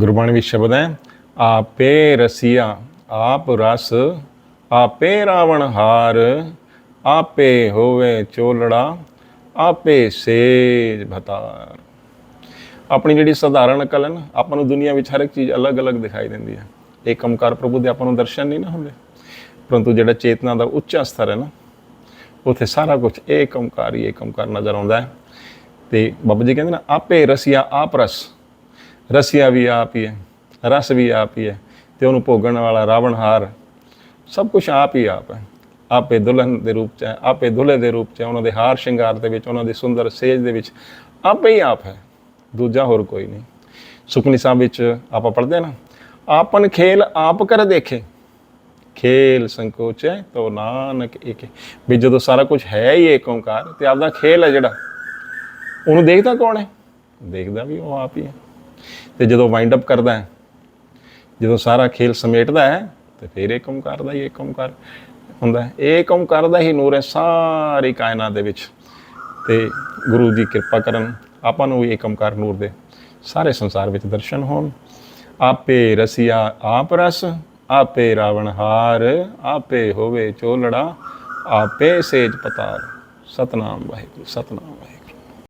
ਗੁਰਬਾਣੀ ਵਿੱਚ ਸ਼ਬਦ ਹੈ, ਆਪੇ ਰਸੀਆ, ਆਪ ਰਸ, ਆਪੇ ਰਾਵਣ ਹਾਰ, ਆਪੇ ਹੋਵੇ ਚੋਲੜਾ, ਆਪੇ ਸੇਜ ਭਤਾਰ। ਆਪਣੀ ਜਿਹੜੀ ਸਧਾਰਨ ਅਕਲ ਹੈ ਨਾ, ਆਪਾਂ ਨੂੰ ਦੁਨੀਆ ਵਿੱਚ ਹਰ ਇੱਕ ਚੀਜ਼ ਅਲੱਗ-ਅਲੱਗ ਦਿਖਾਈ ਦਿੰਦੀ ਹੈ। ਇਹ ਏਕਮਕਾਰ ਪ੍ਰਭੂ ਦੇ ਆਪਾਂ ਨੂੰ ਦਰਸ਼ਨ ਨਹੀਂ ਨਾ ਹੁੰਦੇ। ਪਰੰਤੂ ਜਿਹੜਾ ਚੇਤਨਾ ਦਾ ਉੱਚਾ ਸਤਰ ਹੈ ਨਾ, ਉੱਥੇ ਸਾਰਾ ਕੁਝ ਏਕਮਕਾਰ ਹੀ ਏਕਮਕਾਰ ਨਜ਼ਰ ਆਉਂਦਾ ਹੈ। ਤੇ ਬਾਬਾ ਜੀ ਕਹਿੰਦੇ ਨਾ, ਆਪੇ ਰਸੀਆ, ਆਪ ਰਸ। ਰਸੀਆ ਵੀ ਆਪ ਹੀ ਹੈ, ਰਸ ਵੀ ਆਪ ਹੀ ਹੈ ਤੇ ਉਹਨੂੰ ਭੋਗਣ ਵਾਲਾ ਰਾਵਣਹਾਰ ਸਭ ਕੁਝ ਆਪ ਹੀ ਆਪ ਹੈ। ਆਪੇ ਦੁਲਹਨ ਦੇ ਰੂਪ ਚ ਆਪੇ ਦੁਲਹੇ ਦੇ ਰੂਪ ਚ ਉਹਨਾਂ ਦੇ ਹਾਰ ਸ਼ਿੰਗਾਰ ਦੇ ਵਿੱਚ, ਉਹਨਾਂ ਦੇ ਸੁੰਦਰ ਸੇਜ ਦੇ ਵਿੱਚ ਆਪੇ ਹੀ ਆਪ ਹੈ। ਦੂਜਾ ਹੋਰ ਕੋਈ ਨਹੀਂ। ਸੁਖਨੀ ਸਾਹਿਬ ਵਿੱਚ ਆਪਾਂ ਪੜ੍ਹਦੇ ਹਾਂ ਨਾ, ਆਪਨ ਖੇਲ ਆਪ ਕਰ ਦੇਖੇ, ਖੇਲ ਸੰਕੋਚ ਹੈ ਤੋ ਨਾਨਕ ਏਕੇ। ਵੀ ਜਦੋਂ ਸਾਰਾ ਕੁਝ ਹੈ ਹੀ ਏਕ ਓੰਕਾਰ ਤੇ ਆਪਦਾ ਖੇਲ ਹੈ ਜਿਹੜਾ, ਉਹਨੂੰ ਦੇਖਦਾ ਕੌਣ ਹੈ? ਦੇਖਦਾ ਵੀ ਉਹ ਆਪ ਹੀ ਹੈ। ਤੇ ਜਦੋਂ ਵਾਈਂਡ ਅਪ ਕਰਦਾ ਹੈ, ਜਦੋਂ ਸਾਰਾ ਖੇਲ ਸਮੇਟਦਾ ਹੈ, ਤੇ ਫਿਰ ਏਕ ਓੰਕਾਰ ਦਾ ਹੀ ਏਕ ਓੰਕਾਰ ਹੁੰਦਾ ਹੈ। ਏਕ ਓੰਕਾਰ ਦਾ ਹੀ ਨੂਰ ਹੈ ਸਾਰੀ ਕਾਇਨਾਤ ਦੇ ਵਿੱਚ। ਤੇ ਗੁਰੂ ਜੀ ਕਿਰਪਾ ਕਰਨ ਆਪਾਂ ਨੂੰ ਵੀ ਏਕ ਓੰਕਾਰ ਨੂਰ ਦੇ ਸਾਰੇ ਸੰਸਾਰ ਵਿੱਚ ਦਰਸ਼ਨ ਹੋਣ। ਆਪੇ ਰਸੀਆ ਆਪ ਰਸ, ਆਪੇ ਰਾਵਣ ਹਾਰ, ਆਪੇ ਹੋਵੇ ਚੋਲੜਾ, ਆਪੇ ਸੇਜ ਪਤਾਰ ਸਤਨਾਮ ਵਾਹਿਗੁਰੂ ਸਤਨਾਮ ਵਾਹਿਗੁਰੂ।